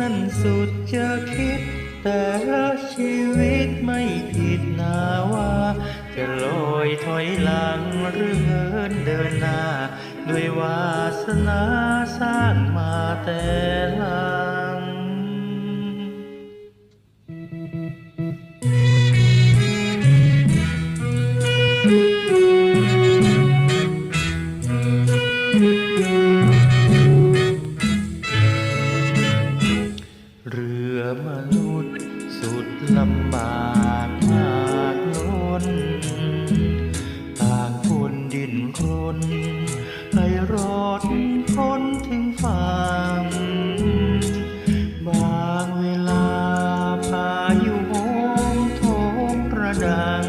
นั้นสุดจะคิด แต่ละชีวิตไม่ผิดนาว่า จะลอยถอยหลังหรือเหินเดินหน้า ด้วยวาสนาสร้างมาแต่ละ ดัง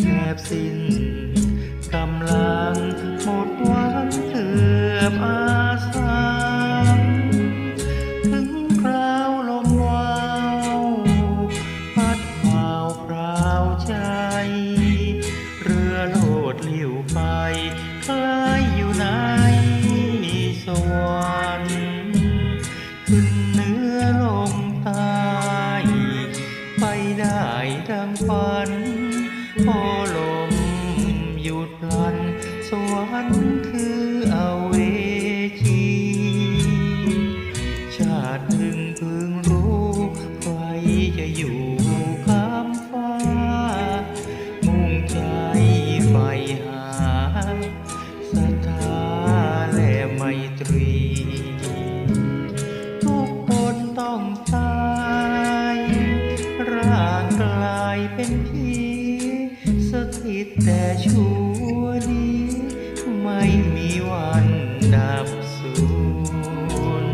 แทบสิ้นกำลังหมดหวังเกือบอาสาถึงคราวลมวาวพัดพาวพราวใจ เรือโลดเลี้ยวไปคล้ายอยู่ใน ได้ดังฝันพอลมหยุดพลัน สวรรค์คือ แต่ชั่วนี้ไม่มีวันดับสูญ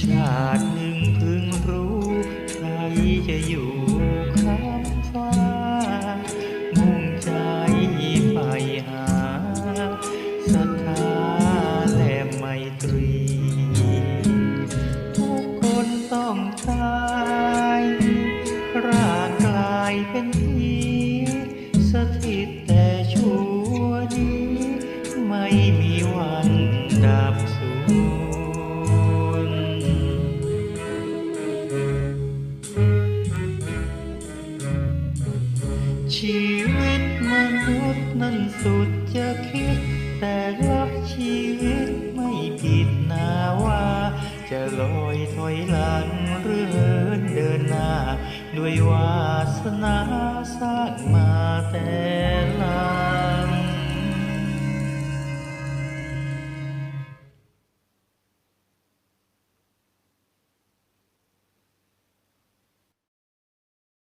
ชาติหนึ่งเพิ่งรู้ใครจะอยู่ ศรัทธาและไมตรี ทุกคนต้องตายร่างกลายเป็นผีสถิตแต่ชั่วนี้ไม่มีวันดับสูญชีวิตมนุษย์นั้นสุดจะคิด แต่รักชีวิตไม่ผิดนาว่า จะลอยถอยหลังหรือนเดินหน้า ด้วยวาสนา